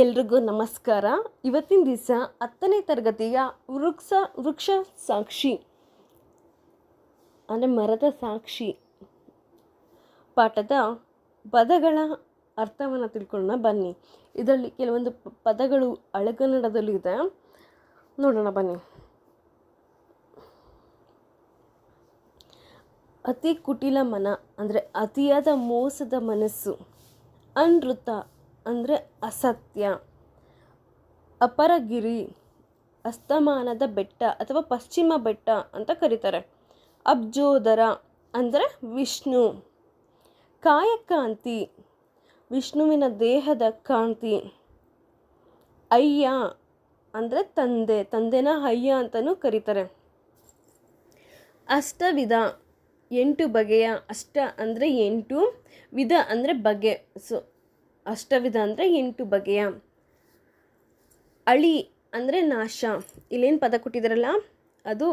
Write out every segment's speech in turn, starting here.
ಎಲ್ರಿಗೂ ನಮಸ್ಕಾರ. ಇವತ್ತಿನ ದಿವಸ ಹತ್ತನೇ ತರಗತಿಯ ವೃಕ್ಷ ವೃಕ್ಷ ಸಾಕ್ಷಿ, ಅಂದರೆ ಮರದ ಸಾಕ್ಷಿ ಪಾಠದ ಪದಗಳ ಅರ್ಥವನ್ನು ತಿಳ್ಕೊಳ್ಳೋಣ. ಬನ್ನಿ, ಇದರಲ್ಲಿ ಕೆಲವೊಂದು ಪದಗಳು ಹಳೆಗನ್ನಡದಲ್ಲೂ ಇದೆ. ನೋಡೋಣ, ಬನ್ನಿ. ಅತಿ ಕುಟಿಲ ಮನ, ಅಂದರೆ ಅತಿಯಾದ ಮೋಸದ ಮನಸ್ಸು, ಅನೃತ ಅಂದರೆ ಅಸತ್ಯ. ಅಪರಗಿರಿ, ಅಸ್ತಮಾನದ ಬೆಟ್ಟ ಅಥವಾ ಪಶ್ಚಿಮ ಬೆಟ್ಟ ಅಂತ ಕರೀತಾರೆ. ಅಬ್ಜೋದರ ಅಂದರೆ ವಿಷ್ಣು. ಕಾಯಕಾಂತಿ, ವಿಷ್ಣುವಿನ ದೇಹದ ಕಾಂತಿ. ಅಯ್ಯ ಅಂದರೆ ತಂದೆ, ತಂದೆನ ಅಯ್ಯ ಅಂತಲೂ ಕರೀತಾರೆ. ಅಷ್ಟವಿಧ, ಎಂಟು ಬಗೆಯ, ಅಷ್ಟ ಅಂದರೆ ಎಂಟು ವಿಧ ಅಂದರೆ ಬಗೆ. ಸೊ ಅಷ್ಟವಿಧ ಅಂದರೆ ಎಂಟು ಬಗೆಯ. ಅಳಿ ಅಂದರೆ ನಾಶ. ಇಲ್ಲೇನು ಪದ ಕೊಟ್ಟಿದ್ದಾರಲ್ಲ ಅದು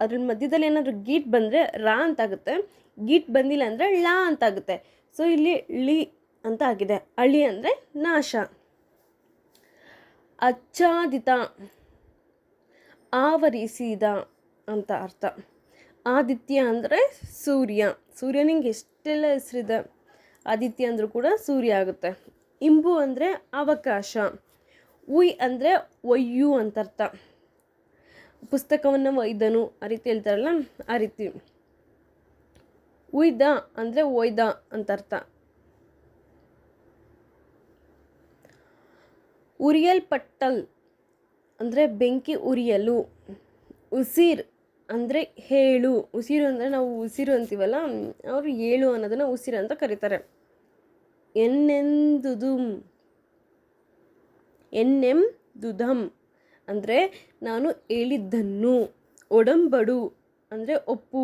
ಅದ್ರ ಮಧ್ಯದಲ್ಲಿ ಏನಾದರೂ ಗೀಟ್ ಬಂದರೆ ರಾ ಅಂತಾಗುತ್ತೆ. ಗೀಟ್ ಬಂದಿಲ್ಲ ಅಂದರೆ ಳಾ ಅಂತಾಗುತ್ತೆ. ಸೊ, ಇಲ್ಲಿ ಳಿ ಅಂತ ಆಗಿದೆ. ಅಳಿ ಅಂದರೆ ನಾಶ. ಅಚ್ಚಾದಿತ ಆವರಿಸಿದ ಅಂತ ಅರ್ಥ. ಆದಿತ್ಯ ಅಂದರೆ ಸೂರ್ಯ. ಸೂರ್ಯನಿಗೆ ಎಷ್ಟೆಲ್ಲ ಹೆಸರಿದೆ? ಆದಿತ್ಯ ಅಂದರೂ ಕೂಡ ಸೂರ್ಯ ಆಗುತ್ತೆ. ಇಂಬು ಅಂದರೆ ಅವಕಾಶ. ಉಯ್ ಅಂದರೆ ಒಯ್ಯು ಅಂತ ಅರ್ಥ ಪುಸ್ತಕವನ್ನು ಒಯ್ದನು, ಆ ರೀತಿ ಹೇಳ್ತಾರಲ್ಲ, ಆ ರೀತಿ. ಉಯ್ದ ಅಂದರೆ ಒಯ್ದ ಅಂತ ಅರ್ಥ ಉರಿಯಲ್ಪಟ್ಟಲ್ ಅಂದರೆ ಬೆಂಕಿ ಉರಿಯಲು. ಉಸಿರ್ ಅಂದರೆ ಹೇಳು, ಉಸಿರು ಅಂದರೆ ನಾವು ಉಸಿರು ಅಂತೀವಲ್ಲ, ಅವರು ಏಳು ಅನ್ನೋದನ್ನು ಉಸಿರು ಅಂತ ಕರೀತಾರೆ. ಎನ್ನೆಂದುದುಂ ಎನ್ನೆಂ ದುಧಂ ಅಂದರೆ ನಾನು ಹೇಳಿದ್ದನ್ನು, ಒಡಂಬಡು ಅಂದರೆ ಒಪ್ಪು,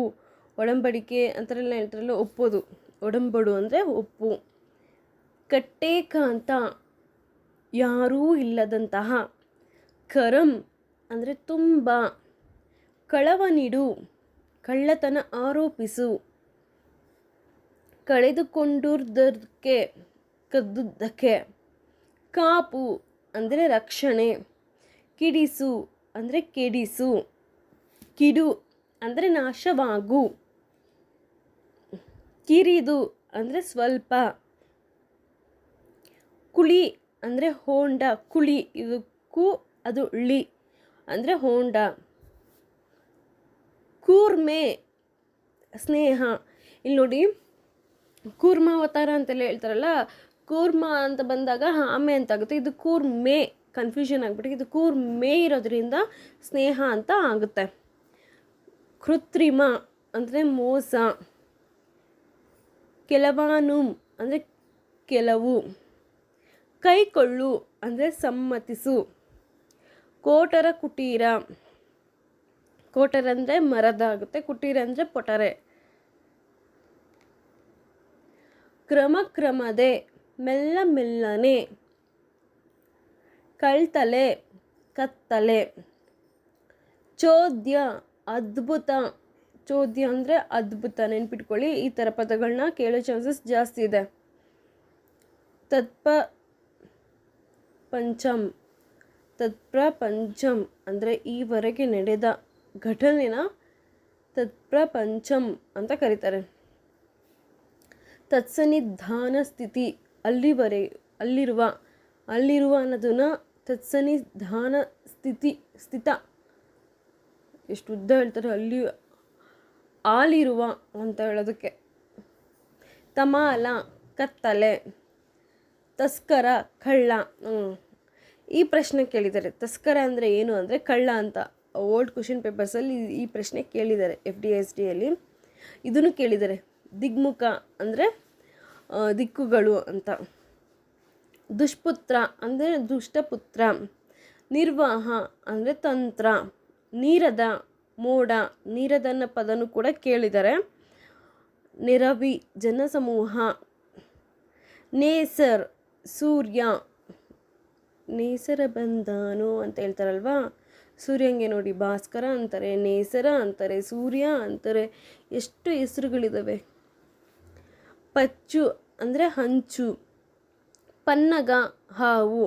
ಒಡಂಬಡಿಕೆ ಅಂತಾರೆಲ್ಲ ಹೇಳ್ತಾರಲ್ಲ, ಒಪ್ಪೋದು, ಒಡಂಬಡು ಅಂದರೆ ಒಪ್ಪು. ಕಟ್ಟೇಕಾಂತ, ಯಾರೂ ಇಲ್ಲದಂತಹ. ಕರಂ ಅಂದರೆ ತುಂಬ. ಕಳವನಿಡು, ಕಳ್ಳತನ ಆರೋಪಿಸು. ಕಳೆದುಕೊಂಡುದಕ್ಕೆ ಕದ್ದುದಕ್ಕೆ ಕಾಪು ಅಂದರೆ ರಕ್ಷಣೆ, ಕಿಡಿಸು ಅಂದರೆ ಕೆಡಿಸು, ಕಿಡು ಅಂದರೆ ನಾಶವಾಗು, ಕಿರಿದು ಅಂದರೆ ಸ್ವಲ್ಪ, ಕುಳಿ ಅಂದರೆ ಹೋಂಡ, ಕುಳಿ ಇದಕ್ಕೂ ಅದು ಳಿ ಅಂದರೆ ಹೋಂಡ. ಕೂರ್ಮೆ ಸ್ನೇಹ. ಇಲ್ಲಿ ನೋಡಿ ಕೂರ್ಮಾವತಾರ ಅಂತೆಲ್ಲ ಹೇಳ್ತಾರಲ್ಲ, ಕೂರ್ಮ ಅಂತ ಬಂದಾಗ ಆಮೆ ಅಂತ ಆಗುತ್ತೆ. ಇದು ಕೂರ್ಮೆ ಕನ್ಫ್ಯೂಷನ್ ಆಗಿಬಿಟ್ಟು, ಇದು ಕೂರ್ಮೆ ಇರೋದ್ರಿಂದ ಸ್ನೇಹ ಅಂತ ಆಗುತ್ತೆ. ಕೃತ್ರಿಮ ಅಂದರೆ ಮೋಸ. ಕೆಲವಾನು ಅಂದರೆ ಕೆಲವು. ಕೈಕೊಳ್ಳು ಅಂದರೆ ಸಮ್ಮತಿಸು. ಕೋಟರ ಕುಟೀರ. ಕೋಟರ್ ಅಂದರೆ ಮರದ ಕುಟೀರ ಅಂದರೆ ಪೊಟರೆ. ಕ್ರಮ ಕ್ರಮದೆ, ಮೆಲ್ಲ ಮೆಲ್ಲನೆ. ಕಳ್ತಲೆ, ಕತ್ತಲೆ. ಚೋದ್ಯ, ಅದ್ಭುತ. ಚೋದ್ಯ ಅಂದರೆ ಅದ್ಭುತ, ನೆನ್ಪಿಟ್ಕೊಳ್ಳಿ. ಈ ಥರ ಪದಗಳನ್ನ ಕೇಳೋ ಚಾನ್ಸಸ್ ಜಾಸ್ತಿ ಇದೆ. ತತ್ಪ ಪಂಚಮ್. ತತ್ಪ್ರಪಂಚಂ ಅಂದರೆ ಈವರೆಗೆ ನಡೆದ ಘಟನೆನ ತತ್ಪ್ರಪಂಚಂ ಅಂತ ಕರೀತಾರೆ. ತತ್ಸನ್ನಿಧಾನ ಸ್ಥಿತಿ ಅಲ್ಲಿವರೆ, ಅಲ್ಲಿರುವ ಅಲ್ಲಿರುವ ಅನ್ನೋದನ್ನ ತತ್ಸನ್ನಿಧಾನ ಸ್ಥಿತಿ. ಸ್ಥಿತ ಎಷ್ಟು ಉದ್ದ ಹೇಳ್ತಾರೆ, ಅಲ್ಲಿ, ಆಲಿರುವ ಅಂತ ಹೇಳೋದಕ್ಕೆ. ತಮಾಲ, ಕತ್ತಲೆ, ತಸ್ಕರ, ಕಳ್ಳ. ಈ ಪ್ರಶ್ನೆ ಕೇಳಿದ್ದಾರೆ. ತಸ್ಕರ ಅಂದರೆ ಏನು? ಅಂದರೆ ಕಳ್ಳ ಅಂತ. ಓಲ್ಡ್ ಕ್ವಶನ್ ಪೇಪರ್ಸಲ್ಲಿ ಈ ಪ್ರಶ್ನೆ ಕೇಳಿದ್ದಾರೆ ಎಫ್ ಡಿ ಎಸ್ ಡಿಯಲ್ಲಿ ಇದನ್ನು ಕೇಳಿದ್ದಾರೆ. ದಿಗ್ಮುಖ ಅಂದರೆ ದಿಕ್ಕುಗಳು ಅಂತ. ದುಷ್ಪುತ್ರ ಅಂದರೆ ದುಷ್ಟಪುತ್ರ. ನಿರ್ವಾಹ ಅಂದರೆ ತಂತ್ರ. ನೀರದ ಮೋಡ, ನೀರದನ್ನ ಪದನು ಕೂಡ ಕೇಳಿದ್ದಾರೆ. ನೆರವಿ ಜನಸಮೂಹ. ನೇಸರ್, ಸೂರ್ಯ. ನೇಸರ ಬಂದಾನು ಅಂತ ಹೇಳ್ತಾರಲ್ವಾ? ಸೂರ್ಯಂಗೆ ನೋಡಿ ಭಾಸ್ಕರ ಅಂತಾರೆ, ನೇಸರ ಅಂತಾರೆ, ಸೂರ್ಯ ಅಂತಾರೆ, ಎಷ್ಟು ಹೆಸರುಗಳಿದ್ದಾವೆ ಪಚ್ಚು ಅಂದರೆ ಹಂಚು, ಪನ್ನಗ ಹಾವು,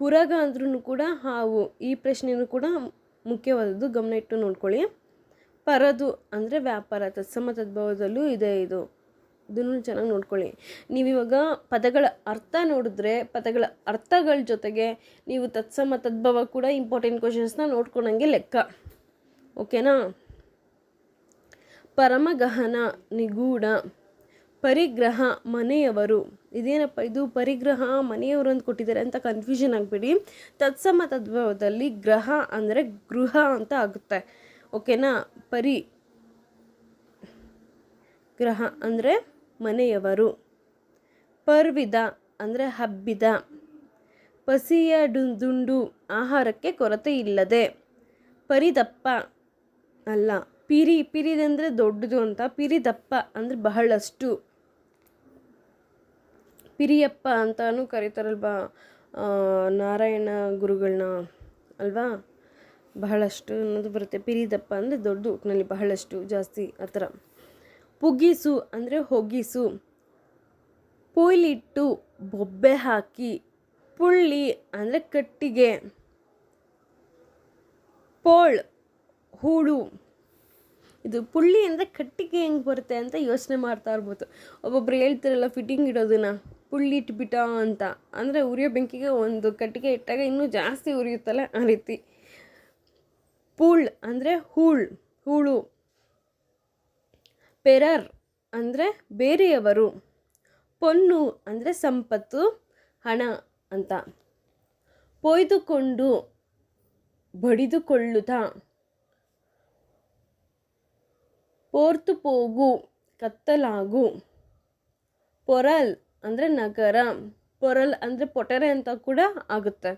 ಹುರಗ ಅಂದ್ರೂ ಕೂಡ ಹಾವು. ಈ ಪ್ರಶ್ನೆಯೂ ಕೂಡ ಮುಖ್ಯವಾದದ್ದು, ಗಮನ ಇಟ್ಟು ನೋಡ್ಕೊಳ್ಳಿ. ಪರದು ಅಂದರೆ ವ್ಯಾಪಾರ, ತತ್ಸಮ ತದ್ಭವದಲ್ಲೂ ಇದೆ ಇದು. ಇದನ್ನು ಚೆನ್ನಾಗಿ ನೋಡ್ಕೊಳ್ಳಿ. ನೀವಿವಾಗ ಪದಗಳ ಅರ್ಥ ನೋಡಿದ್ರೆ, ಪದಗಳ ಅರ್ಥಗಳ ಜೊತೆಗೆ ನೀವು ತತ್ಸಮ ತದ್ಭವ ಕೂಡ ಇಂಪಾರ್ಟೆಂಟ್ ಕ್ವಶನ್ಸ್ನ ನೋಡ್ಕೊಂಡಂಗೆ ಲೆಕ್ಕ. ಓಕೆನಾ? ಪರಮಗಹನ, ನಿಗೂಢ, ಪರಿಗ್ರಹ, ಮನೆಯವರು. ಇದೇನಪ್ಪ ಇದು? ಪರಿಗ್ರಹ, ಮನೆಯವರು ಅಂತ ಕೊಟ್ಟಿದ್ದಾರೆ ಅಂತ ಕನ್ಫ್ಯೂಷನ್ ಆಗಬೇಡಿ. ತತ್ಸಮ ತದ್ಭವದಲ್ಲಿ ಗ್ರಹ ಅಂದರೆ ಗೃಹ ಅಂತ ಆಗುತ್ತೆ. ಓಕೆನಾ? ಪರಿ ಗ್ರಹ ಅಂದರೆ ಮನೆಯವರು. ಪರ್ವಿದ ಅಂದರೆ ಹಬ್ಬಿದ. ಪಸಿಯ ದುಂಡು ಆಹಾರಕ್ಕೆ ಕೊರತೆ ಇಲ್ಲದೆ. ಪರಿದಪ್ಪ ಅಲ್ಲ, ಪಿರಿ ಪಿರಿದಂದರೆ ದೊಡ್ಡದು ಅಂತ. ಪಿರಿದಪ್ಪ ಅಂದರೆ ಬಹಳಷ್ಟು. ಪಿರಿಯಪ್ಪ ಅಂತಾನು ಕರೀತಾರಲ್ವಾ ನಾರಾಯಣ ಗುರುಗಳನ್ನ ಅಲ್ವಾ? ಬಹಳಷ್ಟು ಅನ್ನೋದು ಬರುತ್ತೆ. ಪಿರಿದಪ್ಪ ಅಂದರೆ ದೊಡ್ಡದು ಒಟ್ಟಿನಲ್ಲಿ ಬಹಳಷ್ಟು ಜಾಸ್ತಿ ಆ ಥರ. ಪುಗಿಸು ಅಂದರೆ ಹೊಗಿಸು. ಪುಯ್ಲಿಟ್ಟು ಬೊಬ್ಬೆ ಹಾಕಿ, ಪುಳ್ಳಿ ಅಂದರೆ ಕಟ್ಟಿಗೆ. ಪೋಳ್, ಹೂಳು. ಇದು ಪುಳ್ಳಿ ಅಂದರೆ ಕಟ್ಟಿಗೆ ಹೆಂಗೆ ಬರುತ್ತೆ ಅಂತ ಯೋಚನೆ ಮಾಡ್ತಾ ಇರ್ಬೋದು. ಒಬ್ಬೊಬ್ರು ಹೇಳ್ತಿರಲ್ಲ ಫಿಟ್ಟಿಂಗ್ ಇಡೋದನ್ನ, ಪುಳ್ಳಿ ಇಟ್ಬಿಟ್ಟ ಅಂತ. ಅಂದರೆ ಉರಿಯೋ ಬೆಂಕಿಗೆ ಒಂದು ಕಟ್ಟಿಗೆ ಇಟ್ಟಾಗ ಇನ್ನೂ ಜಾಸ್ತಿ ಉರಿಯುತ್ತಲ್ಲ ಆ ರೀತಿ. ಪುಳ್ ಅಂದರೆ ಹೂಳು ಹೂಳು. ಪೆರರ್ ಅಂದರೆ ಬೇರೆಯವರು, ಪೊನ್ನು ಅಂದರೆ ಸಂಪತ್ತು, ಹಣ ಅಂತ. ಪೊಯ್ದುಕೊಂಡು ಬಡಿದುಕೊಳ್ಳುತ್ತಾ ಪೋರ್ತು ಪೋಗು, ಕತ್ತಲಾಗು. ಪೊರಲ್ ಅಂದರೆ ನಗರ, ಪೊರಲ್ ಅಂದರೆ ಪೊಟರೆ ಅಂತ ಕೂಡ ಆಗುತ್ತೆ.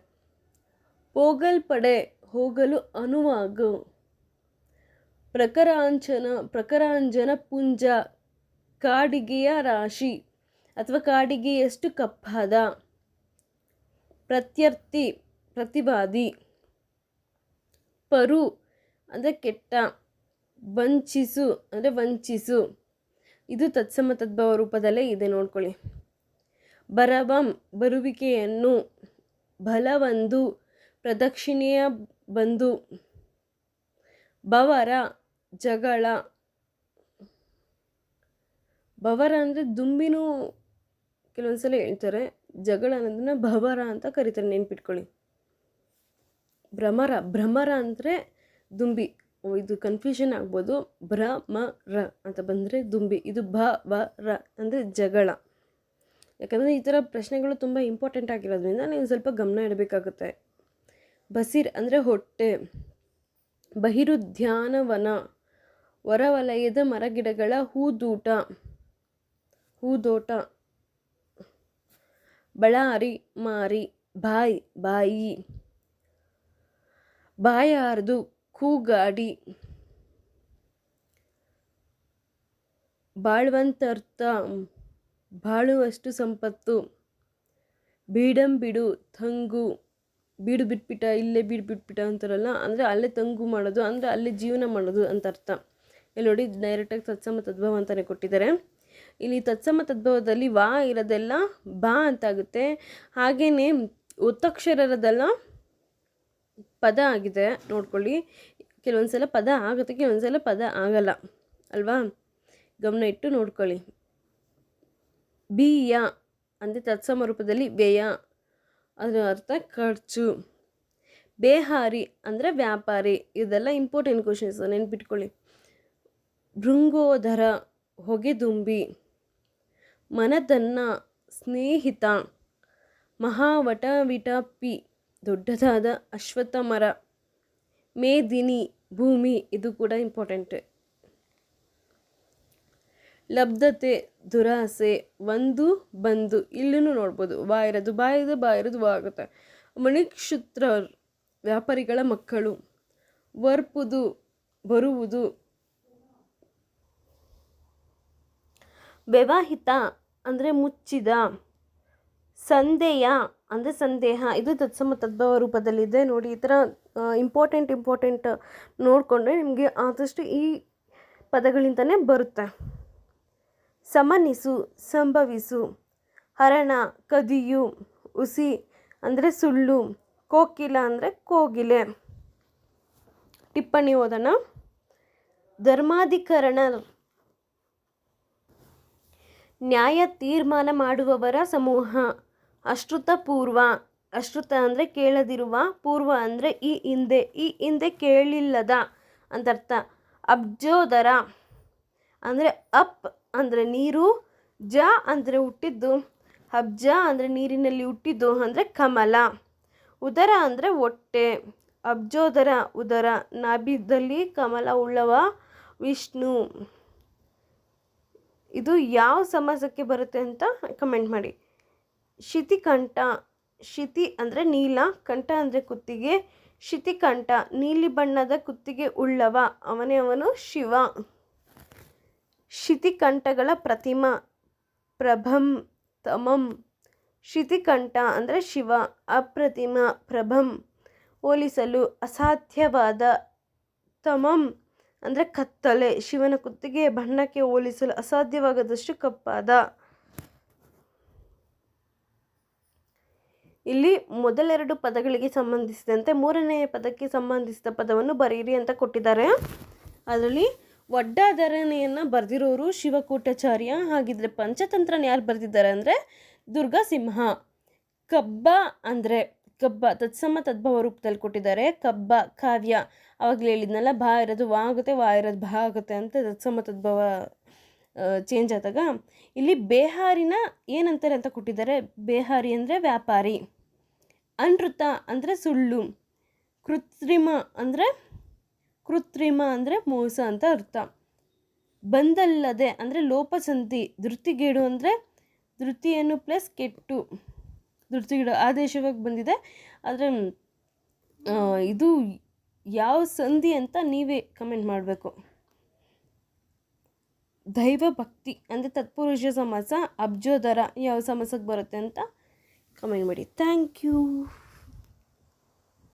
ಪೋಗಲ್ಪಡೆ ಹೋಗಲು ಅನುವಾಗು. ಪ್ರಕರಾಂಚನ, ಪ್ರಕರಾಂಜನ ಪುಂಜ, ಕಾಡಿಗೆಯ ರಾಶಿ ಅಥವಾ ಕಾಡಿಗೆಯಷ್ಟು ಕಪ್ಪಾದ? ಪ್ರತ್ಯರ್ಥಿ, ಪ್ರತಿವಾದಿ, ಪರು ಅಂದರೆ ಕೆಟ್ಟ, ವಂಚಿಸು ಅಂದರೆ ವಂಚಿಸು. ಇದು ತತ್ಸಮ ತದ್ಭವ ರೂಪದಲ್ಲೇ ಇದೆ, ನೋಡ್ಕೊಳ್ಳಿ. ಬರವಂ, ಬರುವಿಕೆಯನ್ನು ಬಲವಂದು, ಪ್ರದಕ್ಷಿಣೆಯ ಬಂದು, ಬವರ ಜಗಳ ಬವರ ಅಂದರೆ ದುಂಬಿನೂ ಕೆಲವೊಂದ್ಸಲ ಹೇಳ್ತಾರೆ, ಜಗಳ ಅನ್ನೋದನ್ನ ಭವರ ಅಂತ ಕರೀತಾರೆ, ನೆನ್ಪಿಟ್ಕೊಳ್ಳಿ. ಭ್ರಮರ ಭ್ರಮರ ಅಂದರೆ ದುಂಬಿ. ಇದು ಕನ್ಫ್ಯೂಷನ್ ಆಗ್ಬೋದು. ಭ್ರಮರ ಅಂತ ಬಂದರೆ ದುಂಬಿ. ಇದು ಭ, ವ, ರ ಅಂದರೆ ಜಗಳ. ಯಾಕಂದರೆ ಈ ಥರ ಪ್ರಶ್ನೆಗಳು ತುಂಬ ಇಂಪಾರ್ಟೆಂಟ್ ಆಗಿರೋದ್ರಿಂದ ನೀವು ಸ್ವಲ್ಪ ಗಮನ ಇಡಬೇಕಾಗುತ್ತೆ. ಬಸಿರ್ ಅಂದರೆ ಹೊಟ್ಟೆ. ಬಹಿರುದ್ಯಾನವನ ಹೊರವಲಯದ ಮರಗಿಡಗಳ ಹೂದೂಟ, ಹೂದೋಟ, ಬಳ್ಳಾರಿ ಮಾರಿ, ಬಾಯಿ ಬಾಯಿ, ಬಾಯಾರ್ದು, ಕೂಗಾಡಿ, ಬಾಳ್ವಂತರ್ಥ, ಬಾಳುವಷ್ಟು ಸಂಪತ್ತು, ಬೀಡಂಬಿಡು, ತಂಗು ಬೀಡು ಬಿಟ್ಬಿಟ್ಟ ಇಲ್ಲೇ ಬೀಡು ಬಿಟ್ಬಿಟ್ಟ ಅಂತಾರಲ್ಲ, ಅಂದರೆ ಅಲ್ಲೇ ತಂಗು ಮಾಡೋದು, ಅಂದರೆ ಅಲ್ಲೇ ಜೀವನ ಮಾಡೋದು ಅಂತ ಅರ್ಥ ಇಲ್ಲಿ ನೋಡಿ ಡೈರೆಕ್ಟಾಗಿ ತತ್ಸಮ ತದ್ಭವ ಅಂತಲೇ ಕೊಟ್ಟಿದ್ದಾರೆ. ಇಲ್ಲಿ ತತ್ಸಮ ತದ್ಭವದಲ್ಲಿ ವಾ ಇರೋದೆಲ್ಲ ಬಾ ಅಂತಾಗುತ್ತೆ. ಹಾಗೆಯೇ ಒತ್ತಕ್ಷರದೆಲ್ಲ ಪದ ಆಗಿದೆ, ನೋಡ್ಕೊಳ್ಳಿ. ಕೆಲವೊಂದು ಸಲ ಪದ ಆಗುತ್ತೆ ಕೆಲವೊಂದು ಸಲ ಪದ ಆಗಲ್ಲ, ಅಲ್ವಾ? ಗಮನ ಇಟ್ಟು ನೋಡ್ಕೊಳ್ಳಿ. ಬಿಯ ಅಂದರೆ ತತ್ಸಮ ರೂಪದಲ್ಲಿ ವ್ಯಯ, ಅದರ ಅರ್ಥ ಖರ್ಚು. ಬೇಹಾರಿ ಅಂದರೆ ವ್ಯಾಪಾರಿ, ಇದೆಲ್ಲ ಇಂಪಾರ್ಟೆಂಟ್ ಕ್ವಶನ್ಸ್ ನೆನ್ಪಿಟ್ಕೊಳ್ಳಿ. ಭೃಂಗೋದರ ಹೊಗೆದುಂಬಿ ಮನದನ್ನ ಸ್ನೇಹಿತ ಮಹಾವಟ ವಿಟಪಿ ದೊಡ್ಡದಾದ ಅಶ್ವತ್ಥ ಮರ ಮೇದಿನಿ ಭೂಮಿ ಇದು ಕೂಡ ಇಂಪಾರ್ಟೆಂಟ್ ಲಬ್ಧತೆ, ದುರಾಸೆ, ಒಂದು, ಬಂದು ಇಲ್ಲೂ ನೋಡ್ಬೋದು. ಬಾ ಇರೋದು ಬಾ ಇದೆ ಬಾ ಇರೋದು ಬಾ ಆಗುತ್ತೆ. ಮಣಿಕ್ಷುತ್ರ ವ್ಯಾಪಾರಿಗಳ ಮಕ್ಕಳು, ವರ್ಪುದು, ಬರುವುದು ವ್ಯವಾಹಿತ ಅಂದರೆ ಮುಚ್ಚಿದ ಸಂದೇಹ ಅಂದರೆ ಸಂದೇಹ. ಇದು ತತ್ಸಮ ತದ್ಭವ ರೂಪದಲ್ಲಿದೆ ನೋಡಿ, ಈ ಥರ ಇಂಪಾರ್ಟೆಂಟ್ ಇಂಪಾರ್ಟೆಂಟ್ ನೋಡಿಕೊಂಡ್ರೆ ನಿಮಗೆ ಆದಷ್ಟು ಈ ಪದಗಳಿಂದನೇ ಬರುತ್ತೆ. ಸಮನಿಸು, ಸಂಭವಿಸು, ಹರಣ, ಕದಿಯು, ಉಸಿ ಅಂದರೆ ಸುಳ್ಳು, ಕೋಕಿಲ ಅಂದರೆ ಕೋಗಿಲೆ. ಟಿಪ್ಪಣಿ ಓದೋಣ. ಧರ್ಮಾಧಿಕರಣ ನ್ಯಾಯ ತೀರ್ಮಾನ ಮಾಡುವವರ ಸಮೂಹ. ಅಶ್ರುತ ಪೂರ್ವ ಅಶ್ರುತ ಅಂದರೆ ಕೇಳದಿರುವ, ಪೂರ್ವ ಅಂದರೆ ಈ ಹಿಂದೆ. ಈ ಹಿಂದೆ ಕೇಳಿಲ್ಲದ ಅಂತರ್ಥ. ಅಬ್ಜೋದರ ಅಂದರೆ ಅಪ್ ಅಂದರೆ ನೀರು, ಜ ಅಂದರೆ ಹುಟ್ಟಿದ್ದು ಅಬ್ಜ ಅಂದರೆ ನೀರಿನಲ್ಲಿ ಹುಟ್ಟಿದ್ದು ಅಂದರೆ ಕಮಲ. ಉದರ ಅಂದರೆ ಹೊಟ್ಟೆ. ಅಬ್ಜೋದರ, ಉದರ ನಾಭಿದಲ್ಲಿ ಕಮಲ ಉಳ್ಳವ ವಿಷ್ಣು. ಇದು ಯಾವ ಸಮಾಸಕ್ಕೆ ಬರುತ್ತೆ ಅಂತ ಕಮೆಂಟ್ ಮಾಡಿ. ಶಿತಿಕಂಠ ಶಿತಿ ಅಂದರೆ ನೀಲ, ಕಂಠ ಅಂದರೆ ಕುತ್ತಿಗೆ ಶಿತಿಕಂಠ ನೀಲಿ ಬಣ್ಣದ ಕುತ್ತಿಗೆ ಉಳ್ಳವ, ಅವನೇ ಅವನು ಶಿವ. ಶಿತಿಕಂಠಗಳ ಪ್ರತಿಮ, ಪ್ರಭಂ, ತಮಂ. ಶಿತಿಕಂಠ ಅಂದರೆ ಶಿವ, ಅಪ್ರತಿಮ, ಪ್ರಭಂ. ಹೋಲಿಸಲು ಅಸಾಧ್ಯವಾದ ತಮಂ. ಅಂದರೆ ಕತ್ತಲೆ, ಶಿವನ ಕುತ್ತಿಗೆ ಬಣ್ಣಕ್ಕೆ ಹೋಲಿಸಲು ಅಸಾಧ್ಯವಾಗದಷ್ಟು ಕಪ್ಪಾದ. ಇಲ್ಲಿ ಮೊದಲೆರಡು ಪದಗಳಿಗೆ ಸಂಬಂಧಿಸಿದಂತೆ ಮೂರನೆಯ ಪದಕ್ಕೆ ಸಂಬಂಧಿಸಿದ ಪದವನ್ನು ಬರೆಯಿರಿ ಅಂತ ಕೊಟ್ಟಿದ್ದಾರೆ. ಅದರಲ್ಲಿ ಒಡ್ಡಾಧರಣೆಯನ್ನು ಬರೆದಿರೋರು ಶಿವಕೂಟಾಚಾರ್ಯ, ಹಾಗಿದ್ರೆ ಪಂಚತಂತ್ರನ ಯಾರು ಬರೆದಿದ್ದಾರೆ ಅಂದರೆ ದುರ್ಗಾಸಿಂಹ. ಕಬ್ಬ ಅಂದರೆ ಕಬ್ಬ, ತತ್ಸಮ ತದ್ಭವ ರೂಪದಲ್ಲಿ ಕೊಟ್ಟಿದ್ದಾರೆ. ಕಬ್ಬ, ಕಾವ್ಯ ಆವಾಗಲೇ ಹೇಳಿದ್ನಲ್ಲ ಭಾ ಇರೋದು ವಾ ಆಗುತ್ತೆ ವಾ ಇರೋದು ಭಾ ಆಗುತ್ತೆ ಅಂತ ತತ್ಸಮ ತದ್ಭವ ಚೇಂಜ್ ಆದಾಗ. ಇಲ್ಲಿ ಬೇಹಾರಿನ ಏನಂತಾರೆ ಅಂತ ಕೊಟ್ಟಿದ್ದಾರೆ? ಬೇಹಾರಿ ಅಂದರೆ ವ್ಯಾಪಾರಿ, ಅನೃತ ಅಂದರೆ ಸುಳ್ಳು, ಕೃತ್ರಿಮ ಅಂದರೆ ಕೃತ್ರಿಮ ಅಂದರೆ ಮೋಸ ಅಂತ ಅರ್ಥ. ಬಂದಲ್ಲದೆ ಅಂದರೆ ಲೋಪಸಂತಿ ಧೃತಿಗೇಡು ಅಂದರೆ ಧೃತಿಯನ್ನು ಪ್ಲಸ್ ಕೆಟ್ಟು. ಧೃತಿಗೇಡು ಆದೇಶವಾಗಿ ಬಂದಿದೆ. ಆದರೆ ಇದು ಯಾವ ಸಂಧಿ ಅಂತ ನೀವೇ ಕಮೆಂಟ್ ಮಾಡಬೇಕು. ದೈವ ಭಕ್ತಿ ಅಂದರೆ ತತ್ಪುರುಷ ಸಮಾಸ, ಅಬ್ಜೋದರ ಯಾವ ಸಮಾಸಕ್ಕೆ ಬರುತ್ತೆ ಅಂತ ಕಮೆಂಟ್ ಮಾಡಿ. Thank you